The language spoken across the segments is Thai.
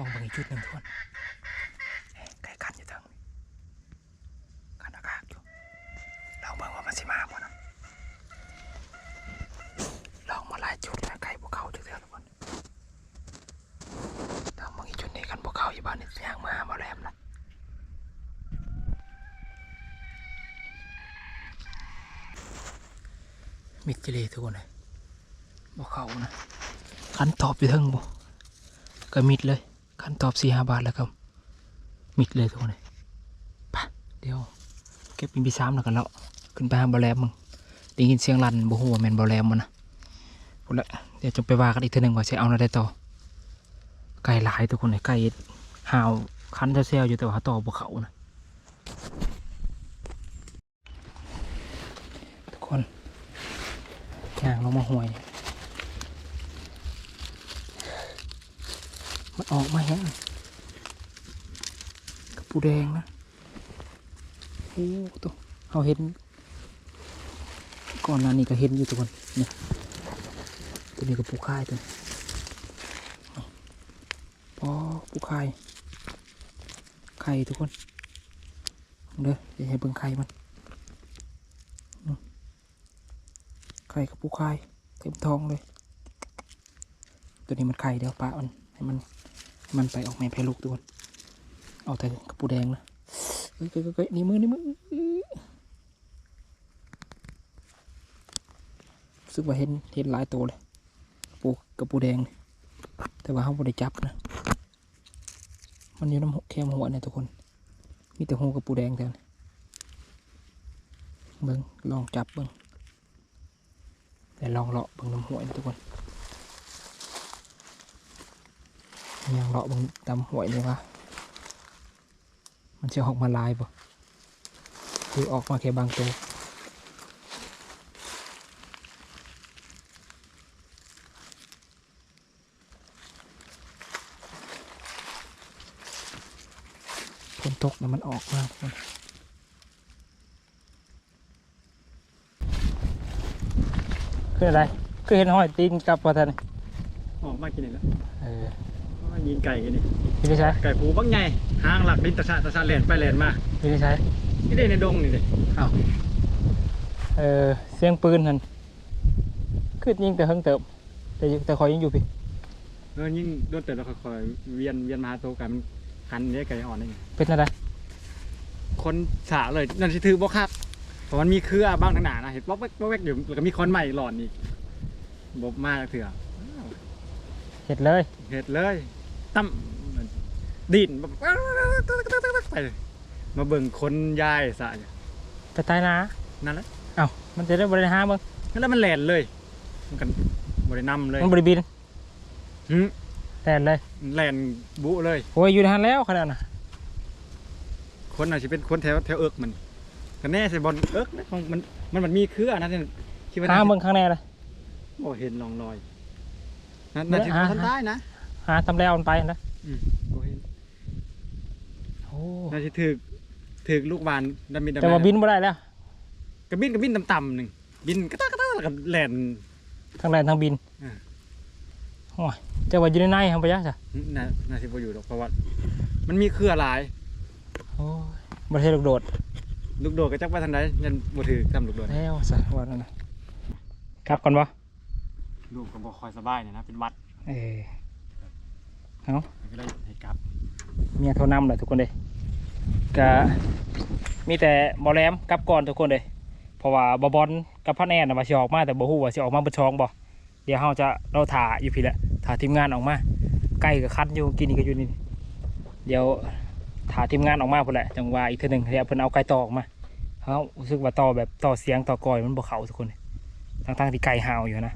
องบางอีกจุดหนึ่งทุกคนใกล้กันอยู่ทางนี้กันอากาศอยู่ลองเบิ่งว่ามันสิมาบ่นะลองมาหลายจุดแล้วไก่พวกเขาจุดเดียวทุกคนทางบางอีกจุดนี้กันพวกเขาอยู่บ้านนี่ย่างมาบ่แลมนะมิดจิลีทุกคนเลยบ่เขานะคันตอบอยู่ทั้งบ่ก็มิดเลย คันตอบสี่ห้าบาทแล้วก็มิดเลยทุกคนเลยไปเดี๋ยวเก็บเป็นปีสามแล้วกันแล้วขึ้นไปหาบอลแรมมึงได้ยินเสียงลั่นบ่ฮู้ว่าแมนบอลแรมมันนะพูดละเดี๋ยวจะไปว่ากันอีกทีหนึ่งว่าจะเอาอะไรต่อ ไก่หลายทุกคนเลยไก่ห่าวคันเซลอยู่แต่ว่าต่อบ่เขานะทุกคนย่างลงมาห่วย มันออกมาแฮงกับปูแดงนะโอ้ตัวเขาเห็น ก่อนหน้านี้ก็เห็นอยู่ทุกคนนี่ตัวนี้ก็ปูค่ายตัวนี้พอปูค่ายไข่ทุกคนเด้ออย่าให้เบิ่งไข่มันไข่กับปูค่ายเต็มท้องเลย ตัวนี้มันไข่เดี๋ยวปะมันให้มัน มันไปออกแม่แพ้ลูกทุกคนเอาแต่กระปูแดงนะเฮ้ยเฮ้ยเฮ้ยนี่มือนี่มือรู้สึกว่าเห็นเห็นหลายตัวเลยปูกระปูแดง แต่ว่าเขาไม่ได้จับนะ มันอยู่น้ำหัวแคมหัวเนี่ยทุกคน มีแต่หัวกระปูแดงแทนเบิ้งลองจับเบิ้งแต่ลองเลาะเบิ้งน้ำหัวนี่ทุกคน ยังเลาะเบางตำหวยเลยวะมันจะออกมาลายบ่คือออกมาแค่บางตัวฝนตกแล้วมันออกมากมันคืออะไร คือเห็นห้อยตีนกลับมาทันออกมากินนี่แหละเออมา ยิงไก่กันนี่พี่ได้ใช้ไก่ผูบักไงห้างหลักดินตะชะตะชะแลนไปแลนมาพี่ได้ใช้นี่ได้ในดงนี่เลยเออเสียงปืนหันคือยิงแต่เฮิงเติบ แต่ยังแต่คอยยังอยู่พี่เออยิ่งโดนแต่เราค่อยๆเวียนเวียนมาหาตัวกันมันคันเนี่ยไก่อ่อนนี่เป็นอะไรคนสาเลยนั่นสิถือบ่คักเพราะมันมีเครือบ้างทั้งหนานะเห็นป๊อกแวกป๊อกแวกอยู่แล้วก็มีคนใหม่หลอนอีกบบมากเถื่อเห็ดเลย เห็ดเลย ตั้มดินแบบไปเลยมาเบิ่งคนยายสะอยู่ไปตายนะนั่นแหละเอ้ามันจะได้บริหารมึงนั่นแหละมันแลนเลยมันกันบรินำเลยมันบริบินหึแต่เลยแลนบุเลยโอ้ยอยู่ในหันแล้วขนาดน่ะคนอาจจะเป็นคนแถวแถวเอิกมันก็แน่ใส่บอลเอิกนะมันมันมันมันมีเครือนะเนี่ยคิดว่าหาน่ามึงข้างในเลยโอ้เห็นลองรอยนั่นน่าจะหาทำได้นะ หาทำแล้วมันไปนะอืมโอ้เห็นโอ้น่าจะถือถือลูกบานดำบินดำแต่ว่าบินไม่ได้แล้วกระบินกระบินต่ำๆหนึ่งบินกระตากกระตากแล้วก็แลนทั้งแรงทั้งบินอ่าโอ้ยจะว่าอยู่ในในทำไปยังจ้ะน่าน่าจะบ่อยู่หรอกเพราะว่ามันมีเครือหลายโอ้ยบริเทลูกโดดลูกโดดก็จักว่าทันใดยันบ่ถือทำลูกโดดแล้วสะว่านั่นนะกลับก่อนวะลูกก็บ่ค่อยสบายเนี่ยนะเป็นหวัด เออ เอาก็เลยให้กลับเมียโทรนำเลยทุกคนเลยก็มีแต่บอแรมกลับก่อนทุกคนเลยเพราะว่าบอบอลกับพันแอนน่ะมาสิออกมาแต่บ่ฮู้ว่าสิออกมาบ่ช่องบ่เดี๋ยวเฮาจะเราถ่าอยู่พี่แหละถ่าทีมงานออกมาใกล้กับคันอยู่กินนี่ก็อยู่นี่เดี๋ยวถ่าทีมงานออกมาพุ่นแหละจังว่าอีกเทื่อหนึงเดี๋ยวเพิ่นเอาไก่ต่อออกมาเฮารู้สึกว่าต่อแบบต่อเสียงต่อกอยมันบ่เข้าทุกคนเลยทั้งๆที่ไก่ห่าวอยู่นะ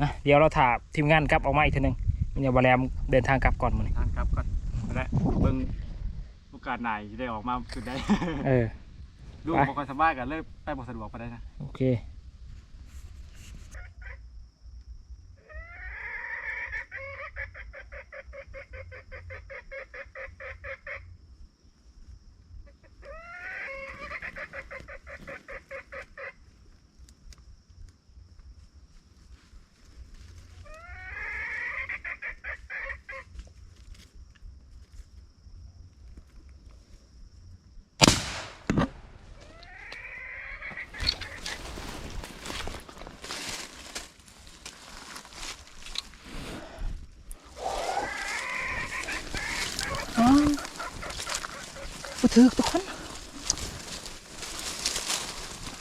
อะเดี๋ยวเราถ่าทีมงานกลับออกมาอีกเทื่อหนึง มีแต่บอแรมเดินทางกลับก่อนมื้อนี้ทางกลับก่อนและเบิ่งโอกาสไหนจะได้ออกมาสุดได้เออลูกไปบ่ค่อยสบายกันเลยไปบ่สะดวกปานใดนะ โอเค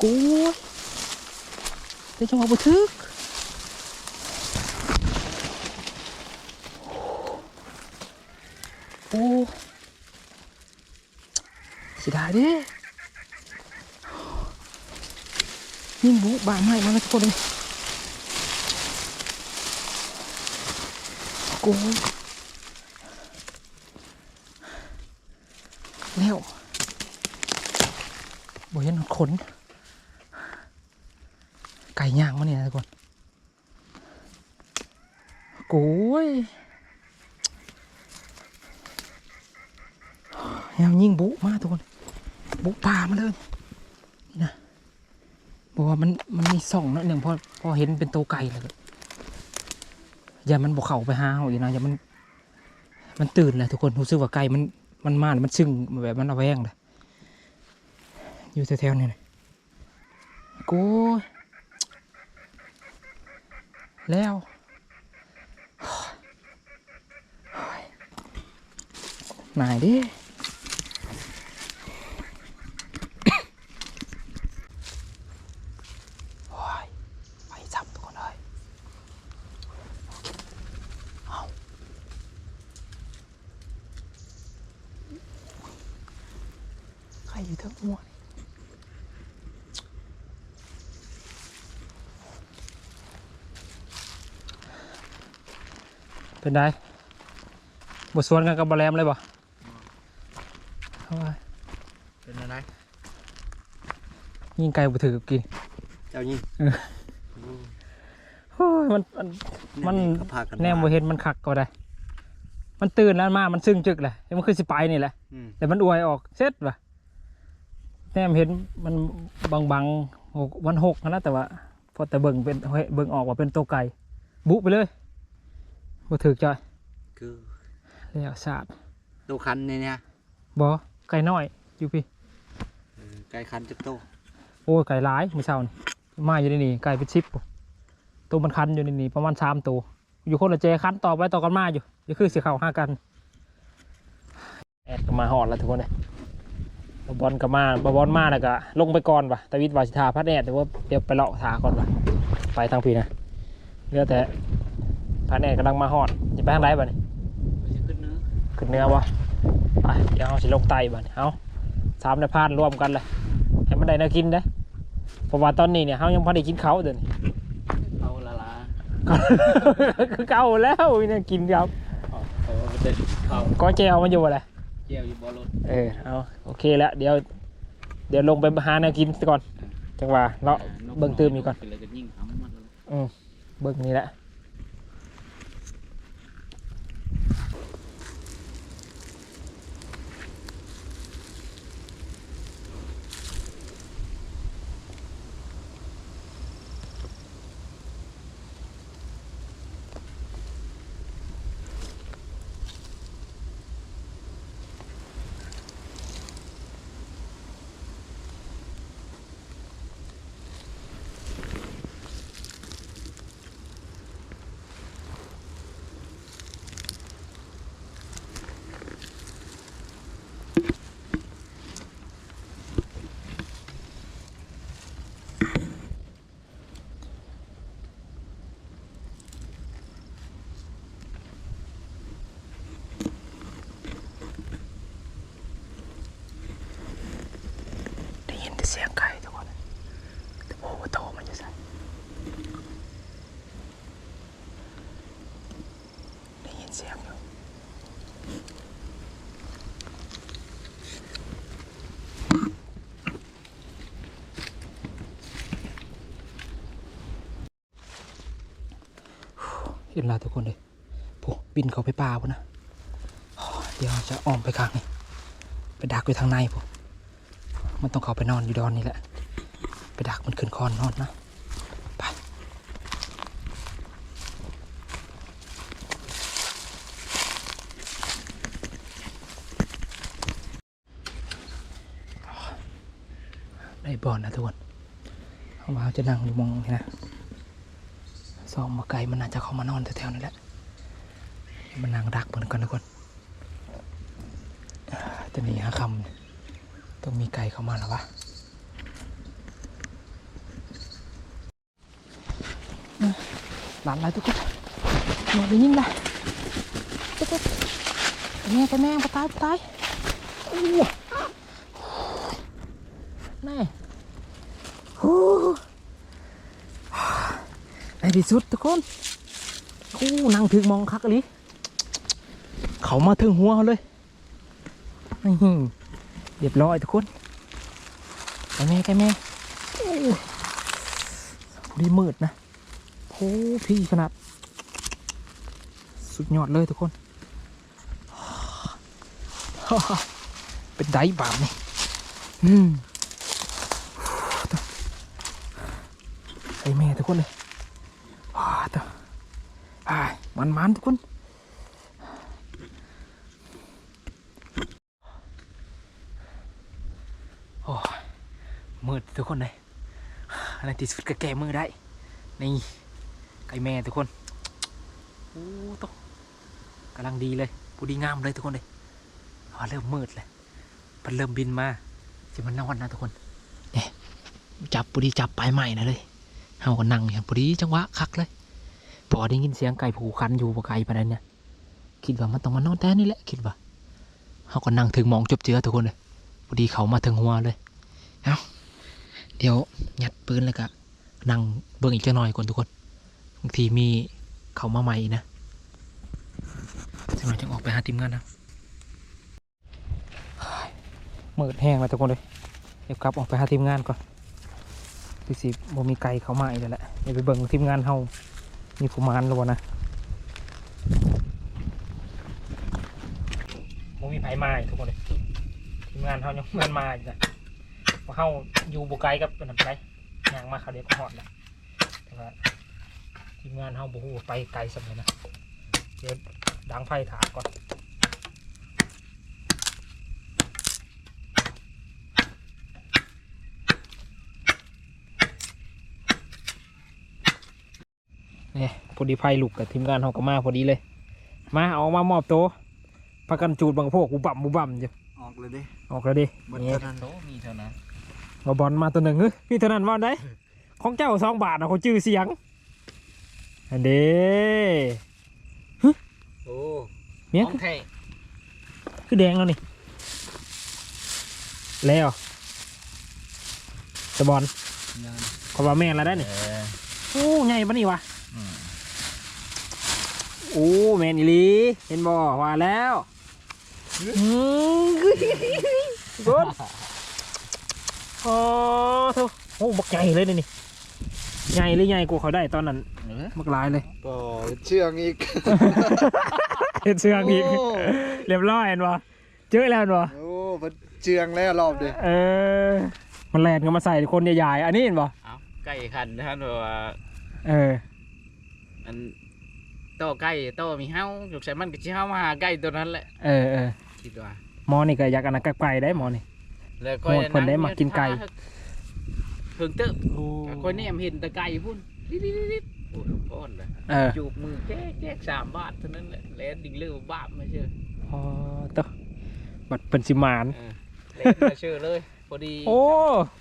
กูยแต่จังหวะบ่ถึกโอ้สิได้เด้ยิ่งบุบาไม้มาแล้วทุกคนเลยกูแล้วบ่เห็นขน ย่างมาเนี่ยทุกคนโก้ยแนวยิงบุมากทุกคน บุป่ามาเลยนี่นะบอกว่ามันมันมีส่องนิดหนึ่งพอพอเห็นเป็นตัวไก่เลยอย่ามันบอกเข่าไปหาเอาอีกนะอย่ามัน มันตื่นเลยทุกคนรู้สึกว่าไก่มันมันมานมันซึ่งแบบมันเอาแวงเลยอยู่แถวๆนี่นะโก้ย แล้วนายดิ โอ้ยไปจับทุกคนเลยเอาใครอยู่ทั้งหัวนี่ เป็นไงบทสวนกันกับบอแรมเลยบ่เอาไว้เป็นอะไรยิงไกลบ่ถือกินเจ้ายิงเออโอ้ยมันมันมันก็พากันแนมบ่เห็นมันคักก็ได้ มันตื่นแล้วมา มันซึ้งจึกแหละแล้วมันคือสิไปนี่แหละอืมแต่มันอวยออกเสร็จว่ะแนมเห็นมันบางบางๆหกวันหกนะแต่ว่า พอแต่เบิ่งเป็นเฮ้ยเบิ่งออกว่าเป็นตัวไก่ บุไปเลย บ่ถือจอยคือแล้วสาดตัวคันนี่เนี่ยบ่ไก่น้อยอยู่พี่เออไก่คันจักโตวโอ้ยไก่หลายเมื่อเช้านี่มาอยู่ในนี่ไก่เป็นชิปตัวมันคันอยู่ในนี่ประมาณสามตัวอยู่คนละเจคันต่อไปต่อกันมาอยู่เดี๋ยวคือสีขาวห้ากันแอดก็มาหอดแล้วทุกคนเลยบอบอลก็มาบอบอลมาแล้วก็ลงไปก่อนปะตะวิทย์วาชิทาพัดแอดแต่ว่าเดี๋ยวไปเลาะถาก่อนปะไปทางพี่นะเหลือแต่ พัดแอดกำลังมาหอดจะไปทางไหนบ้านี่ขึ้นเนื้อขึ้นเนื้อวะไปเดี๋ยวเอาสิลงไตบ้านี่เอาสามในพานรวมกันเลยให้มันได้แน่ากินได้อเพราะว่าตอนนี้เนี่ยเขายังพอได้กินเขาวเดี๋ยวนี้เอาละละคือเก่าแล้วเนี่ยกินครับเอาเด็ดเขาก็เจลมันอยู่อะไรเจียวอยู่บ่อรถเออเอาโอเคแล้วเดี๋ยว เดี๋ยวลงไปหาแนวกินก่อนจังหวะเลาะเบิ่งตื้มอีกก่อนเป็นเลยก็ยิ่งทำมันเลยอืมเบิ่งนี่แหละได้ยินแต่เสียงไก่ทุกคนแต่โอ้โหโตมันจะใส่ได้ยิน เสียงอยู่เห็นแล้วทุกคนเลยโอ้บินเขาไปป่าพุ่นนะเดี๋ยวจะอ้อมไปข้างนี้ไปดักอยู่ทางในผมมันต้องเข้าไปนอนอยู่ดอนนี่แหละ ไปดักมันขึ้นคอนนอนนะ ไป ได้ บอลนะทุกคนเอามาจะนั่งอยู่มองนี่นะซองมาไกลมันน่าจจะเข้ามานอนแถวๆนี่แหละมันนั่งดักเหมือนกันทุกคนจะหนีหาคำต้องมีไก่เข้ามาแล้ววะหลานอะไรทุกคนนอนได้ยินละทุกคนแม่ไปแม่ไปตายไปตายโอ้แม่โอ้ใน ที่สุดทุกคนโอ้นั่งถึงมองคักอลิเขามาถึงหัวเขาเลยเรียบร้อยทุกคนไก่แม่ไก่แม่ดีมืดนะโอ้พี่ขนาด สุดยอดเลยทุกคนเป็นไดบาปนี่อืมไอแม่ทุกคนเลย มันมันๆทุกคนโอ้ยมืดทุกคนเลยในที่สุดก็แก้มือได้ นี่ไก่แม่ทุกคนโอ้ตกกำลังดีเลยปูดีงามเลยทุกคนเลยอ๋อเริ่มมืดเลยมันเริ่มบินมาจะมันนอนนะทุกคนเนี่ยจับปูดีจับปลายใหม่นะเลยเฮาก็นั่งอย่างปูดีจังหวะคักเลย พอได้ยินเสียงไก่ผูคันอยู่บ่ไกลปานนั้นเนี่ยคิดว่ามันต้องมานอนแต่นี่แหละคิดว่าเฮาก็นั่งถึงมองจบเจือทุกคนเลยพอดีเขามาถึงหัวเลยเอาเดี๋ยวหยัดปืนแล้วก็นั่งเบิ่งอีกจักหน่อยก่อนทุกคนบางทีมีเขามาใหม่นะจังหวะจะออกไปหาทีมงานนะมืดแห้งแล้วทุกคนเลยเดี๋ยวกลับออกไปหาทีมงานก่อนพี่สิบ่มีไก่เขามาอีกแล้วแหละเดี๋ยวไปเบิ่งทีมงานเฮา มีผู้มานหรือเปล่านะมันมีไผมาทุกคนเลยทีมงานเขายังมันมาอีกนะเพราเข้าอยู่บ่ไกลกับเป็นอะไรยางมาเขาเดียวก็หอดนะแต่ว่าทีมงานเฮาบ่ฮู้ว่าไปไกลสักเลยนะเดี๋ยวดังไฟถาก่อน นี่พอดีไฟลุกกับทีมงานเขาก็มาพอดีเลย มาเอามามอบตัวประกันจูดบางพวกบุบั่มบุบั่มอยู่ออกเลยดิออกแล้วดิเบิดนี่เท่านั้นโตมีเท่านั้นมาบอลมาตัวหนึ่งเฮ้ยพี่เท่านั้นว่าได้ของเจ้าสองบาทนะเขาจื้อเสียงอันเด้โอ้เนี่ยของแท้คือแดงแล้วนี่แล้วสะบอลขอว่าแม่นแล้วได้นี่เออโอ้ใหญ่ปะนี่วะอืม โอ้แมนอีหลีเห็นบ่ว่าแล้วอืมกดโอ้โถโอ้บักใหญ่เลยนี่นี่ใหญ่เลยใหญ่กว่าเขาได้ตอนนั้นเออบักหลายเลยก็เชื่องอีกเห็นเชืองอีกโเรียบร้อยเห็นบ่เจอแล้วเห็นบ่โอ้เพิ่นเชื่องแล้วรอบดิเออมันแลนกันมาใส่คนใหญ่ๆอันนี้เห็นบ่เอาไก่คันท่านว่าเอออัน โตไก่โตมีเฮาอยู่ใส่มันก็สิเฮามาหาไก่ตัวนั้นแหละเออเออคิดว่าหมอนี่ก็อยากอันนั้นไกลๆได้หมอนี่ แล้วก็โหดเพิ่นได้มากินไก่ เพิ่งตึกก็เนี่ยเห็นแต่ไก่พุ่นดิดๆๆโอ้ยป้อนเลยเออจูบมือแจ๊กแจ๊กสามบาทเท่านั้นแหละแล้วดิ่งเลือบาปมาเชื่อพอตะบัดเป็นสิมาน เออแล้วมาเชื่อเลยพอดีโอ้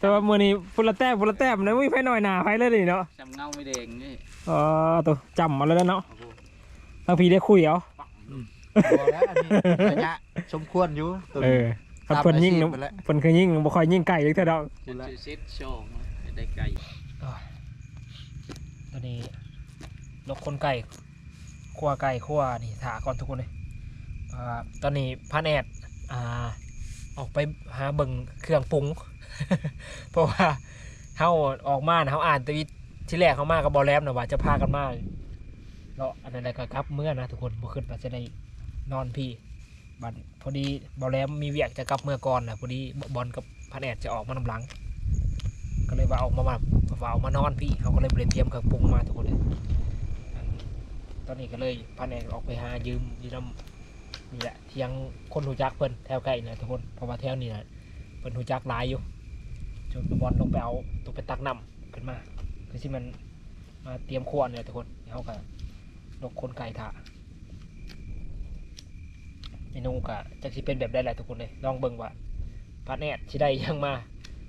แต่ว่ามือนี้ฟุละแต้มฟุละแต้มนะไม่ไฟหน่อยหนาไฟเลยนี่เนาะจำเงาไม่แดงนี่อ๋อตัวจำมาแล้วเนาะ โอ้โห ทางพี่ได้คุยเอาปักพอแล้วอันนี้ระยะสมควรอยู่ตัวเอนี้ อคันเพิ่นยิ่งตามอาชีพไปแล้ว เพิ่นเคยยิ่งบ่ค่อยยิ่งไก่เลยเท่าดอกจะซื้อเซ็ตโชว์มาได้ไก่ตัวนี้ลกคนไก่คั่วไก่คั่วนี่ถาก่อนทุกคนเลยอ่าตอนนี้พันแอดอ่า ออกไปหาเบิ่งเครื่องปรุง เพราะว่าเฮาออกมาน่ะเฮาอ่านทวิตที่แรกเขามากับบอลแลมนะว่าจะพากันมา เลาะอันนั้นแหละก็ครับเมื่อนะทุกคนบ่ขึ้นว่าจะได้นอนพี่บัดพอดีบอลแลมมีเวียกจะกลับเมื่อก่อนนะพอดีบอลกับพันแอดจะออกมานำหลัง ก็เลยว่าออกมามาว่าออกมานอนพี่เขาก็เลยบ่ไปเตรียมเครื่องปรุงมาทุกคนเลยตอนนี้ก็เลยพันแอดออกไปหายืมยืมนี่แหละเที่ยงคนหูจักเพิ่นแถวใกล้นะทุกคนเพราะว่าแถวนี้นะเพิ่นหูจักหลายอยู่จนบอลลงไปเอาตัวไปตักน้ำขึ้นมาคือที่มันมาเตรียมครัวเนี่ยทุกคนเขาก็ ลกคนไก่ถาเมนูกะจะสิเป็นแบบได้แหละทุกคนเลยลองเบิ่งว่าพาแนดสิได้หยังมา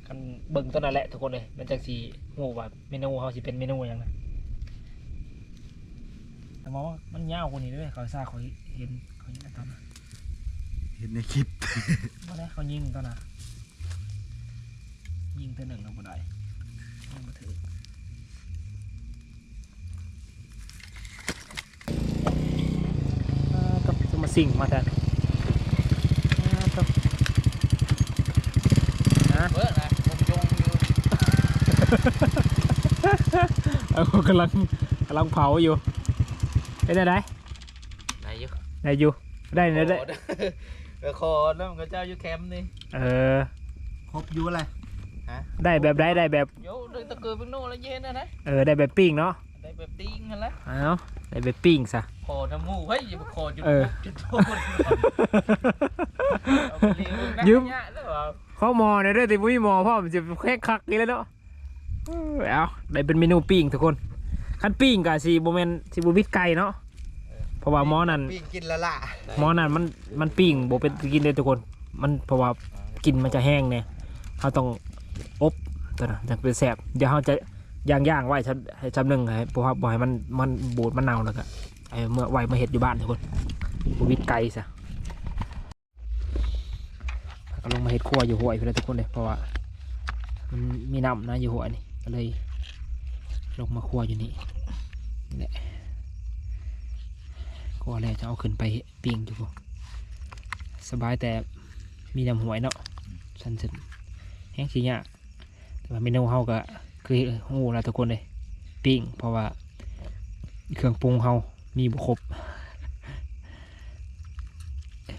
กันเบิ่งตัวนั้นแหละทุกคนเลยมันจังสิฮู้ว่าเมนูเฮาสิเป็นเมนูหยังนะแต่มองว่ามันยาวกว่านี้เด้วยเขาซ่าเขาเห็นเขาเห็นตอนนั้นเห็นในคลิปบ่ได้เขายิงตอนน่ะยิงตัวหนึ่งเราบ่ได้ยิงมาถืออ่าก็จะมา สิ่งมาแทนอ่าก็นะเบิ่งนะผมจงอยู่เอากำลังกำลังเผาอยู่ได้ได้ได้ไหนอยู่ได้อยู่ได้ได้ได้เออคอแล้วมันก็เจ้าอยู่แคมป์นี่เออครบอยู่อะไรได้แบบได้ได้แบบโยเดินตะเกียบเป็นโน่แล้วเย็นนะนะเออได้แบบปิ้งเนาะ ได้แบบติ้งกันละเอาได้แบบปิ้งซะคอน้ำมูกเฮ้ยอย่ามาคอจุดเออจุดโทษเอาไปเลี้ยงนะยืมเนี่ยแล้วเหรอข้อมอเนี่ยด้วยแต่มุ้ยมอพ่อมันจะแค่คักนี่แล้วเนาะเออเอาได้เป็นเมนูปิ้งทุกคนคันปิ้งกับสีโบเมนสีบูวิดไก่เนาะเพราะว่าหมอนั่นปิ้งกินและล่ะหมอนั่นมันมันปิ้งโบเป็นกินเลยทุกคน มันเพราะว่ากินมันจะแห้งเนี่ยเขาต้องอบตัวนั้นจะเป็นแสบเดี๋ยวเขาจะ ย่างย่างไว้ชั้นให้ชั้นหนึ่งให้เพราะว่าบ่อยมันมันบูดมันเน่าแล้วก็ไอ้เมื่อไว้มาเห็ดอยู่บ้านทุกคนบูวิดไก่ซะก็ลงมาเห็ดครัวอยู่หัวอีกแล้วทุกคนเลยเพราะว่ามันมีน้ำนะอยู่หัวนี่ก็เลย ลงมาครัวอยู่นี่นี่แหละครัวแล้วจะเอาขึ้นไปปิ้งอยู่พวกสบายแต่มีน้ำหวยเนาะสันสันแห้งสิยากแต่ว่าเมนูเฮาก็ คือหูแล้วทุกคนเลยปิ้งเพราะว่าเครื่องปรุงเฮามีบุครบ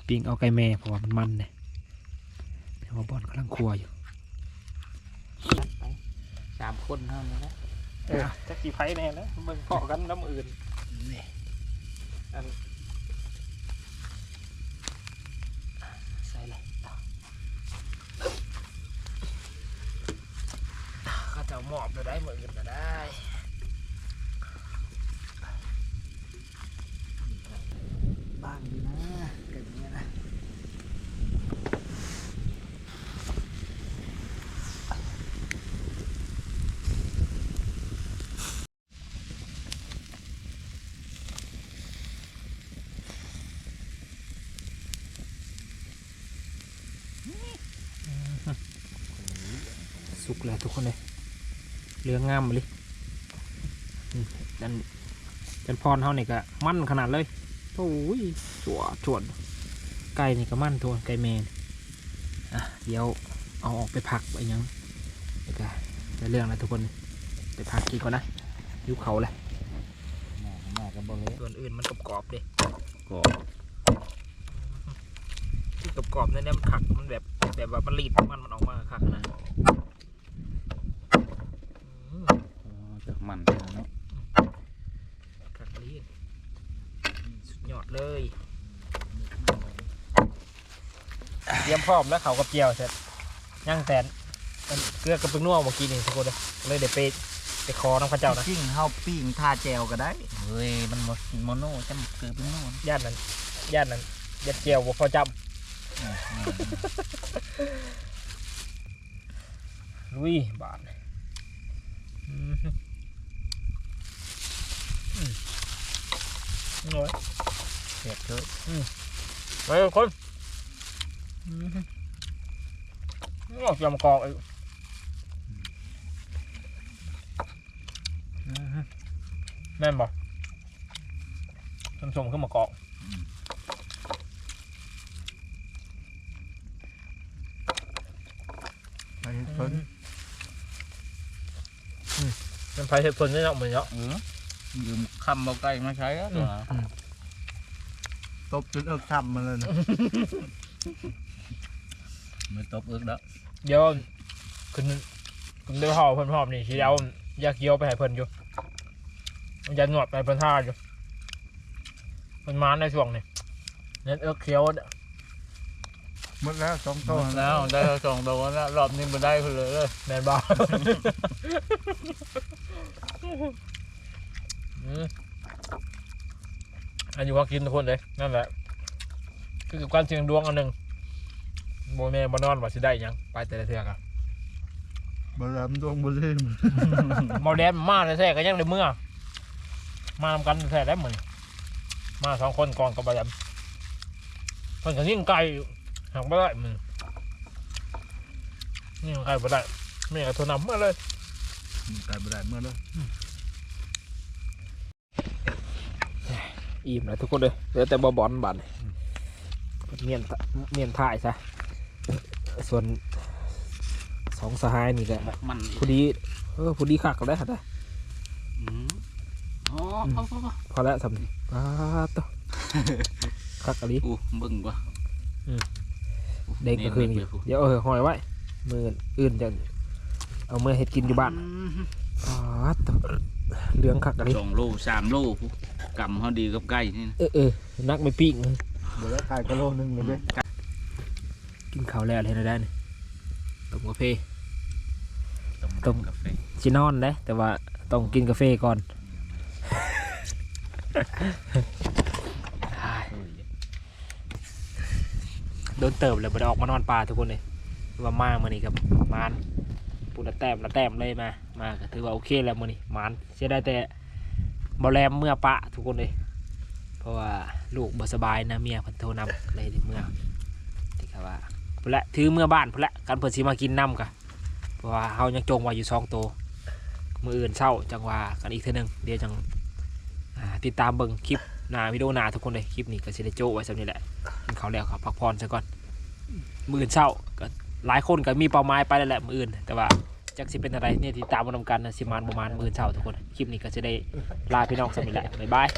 ปิ้งเอาไก่แม่เพราะว่ามันมันเนี่ยแต่ว่าบอลกำลังครัวอยู่ไปสามคนเท่านั้นนะเออจักสีไผ่แน่แล้วเบิ่งเกาะกันน้ำอื่นนี่อันใส่เลยข้า เจ้าหมอบจะได้มืออื่นก็ได้บ้างดีนะเกิดอย่างเงี้ยนะสุกแล้วทุกคนเลย เรื่องงามมาเลยอืมจันจันพรเท่านี่ก็มั่นขนาดเลยโอ้ยจั่วจวดไก่นี่ก็มั่นตัวไก่แมนอะเดี๋ยวเอาออกไปผักไปยังเดี๋ยวก็จะเรื่องแล้วทุกคนไปผักกินก่อนนะยุบเขาเลยมากันบ่เลยส่วนอื่นมันกรอบๆดิก็ที่กรอบๆนั่นเนี่ยมันผักมันแบบแบบว่ามันรีดมันมันออกมาคักนะอืม จาก มันเนาะคักรีดสุดยอดเลยเตรียมพร้อมแล้วเขากับเจียวเสร็จย่างแตนมันเกลือกับปึงนัวเมื่อกี้นี่ทุกคนเลยเลยเดี๋ยวไปไปคอน้ำข้าวเจ้านะปิ้งเฮาปิ้งทาแจวก็ได้เฮ้ยมันหมดโมโน่จำเกิดเป็นโน่ย่านนั้นย่านนั้นยัดเจียวบ่พอจำลุยบาท อืมอืมโอ้ยเสียบเลยไปทุกคนอืมโอ้ยำกอกอีกอืมแม่นบ่ชมชมๆขึ้นมากอกไปเพิ่นมันไฟเห็ดผลนี่เนาะเหมือนเนาะเออ ยืมคำเบาไก่มาใช้แล้วเหรอตบจนเอิกทำมาเลยนะมือตบเอิกแล้วเดี๋ยวขึ้นขึ้นเดี๋ยวห่อเพิ่นพร้อมนี่สิเอายาเกี๊ยวไปให้เพิ่นอยู่ยาหนวดไปให้เพิ่นท่าอยู่เพิ่นมาในช่วงนี้เน็ตเอิกเคี้ยวเด้อหมดแล้วสองโตตัวแล้วได้สองตัวแล้วรอบนี้มาได้คนเลยเลยแมนบ้า อืมอันอยู่ว่ากินทุกคนเลยนั่นแหละคือการเสียงดวงอันหนึ่งโบแม่บ่นอนว่าสิได้หยังไปแต่ละเทือกอะบารามดวงบุรีบ่แดนมาแท้ๆก็ยังได้เมื่อ มาทำกันแท้แล้วมื้อนี้มาสองคนก่อนกับบ่แดนเพิ่นก็ยิ่งไกลหักบ่ได้มื้อนี่ไกลบ่ได้แม่ก็โทรนำมาเลยกลายเป็นได้เมื่อแล้ว อิ่มแล้วทุกคนเลยเหลือแต่บอบอลบันเมียนตะเมียนถ่ายซะส่วนสองสหายนี่แหละบอกมันอีกผู้ดีเออผู้ดีคักกันได้ค่ะอืมอ๋อพอพอพอพอแล้วสำนีอ้าตัวคักอะไรอู้เบิ่งว่ะอืมเด็กก็คืนอยู่เดี๋ยวเออหอยไว้มืออื่นจะเอามือเห็ดกินอยู่บ้านอ้าตัวเรื่องคักอะไรสองโลสามโลผู้ กำเขาดีกับไก่นี่นะเออเออนักไม่ปิ้งเดี๋ยวขายกะโลนึงเลยเด้กินข้าวแล้วอะไรได้นี่ต้มกาแฟ ต้ต้มมกาแฟชินอนเลยแต่ว่าต้องกินกาแฟก่อนโดนเติบเลยบ่ได้ออกมานอนป่าทุกคนเลยว่ามามื่อนี้กับมานปูละแต้มละแต้มเลยมา มาก็ถือว่าโอเคแล้วมื่อนี้มานเสียได้แต่ บอแรมเมื่อปะทุกคนเลย เพราะว่าลูกบสบายนะเมียพิ่นโทนำเลยเมื่อที่เขาว่าพุ่นละถือเมื่อบ้านพุ่นละกันเพิ่นสิมากินน้ำกะเพราะว่าเฮายังจงไว้อยู่สองตัวมืออื่นเศร้าจังว่ากันอีกเท่านึงเดี๋ยวจังติดตามเบิ่งคลิปหน้าวิดีโอหน้าทุกคนเลยคลิปนี้ก็สิได้โจ้ไว้สำนี้แหละกินเขาวแล้วครับพักผ่อนซะก่อนมืออื่นเช้าก็หลายคนก็มีเป้าหมายไปแล้วแหละมืออื่นแต่ว่า จักสิเป็นอะไรเนี่ยติดตามมาทำกันนะสิมานประมาณมื่นชาวทุกคน คลิปนี้ก็จะได้ลาพี่น้องสมิแล้วบ๊ายบาย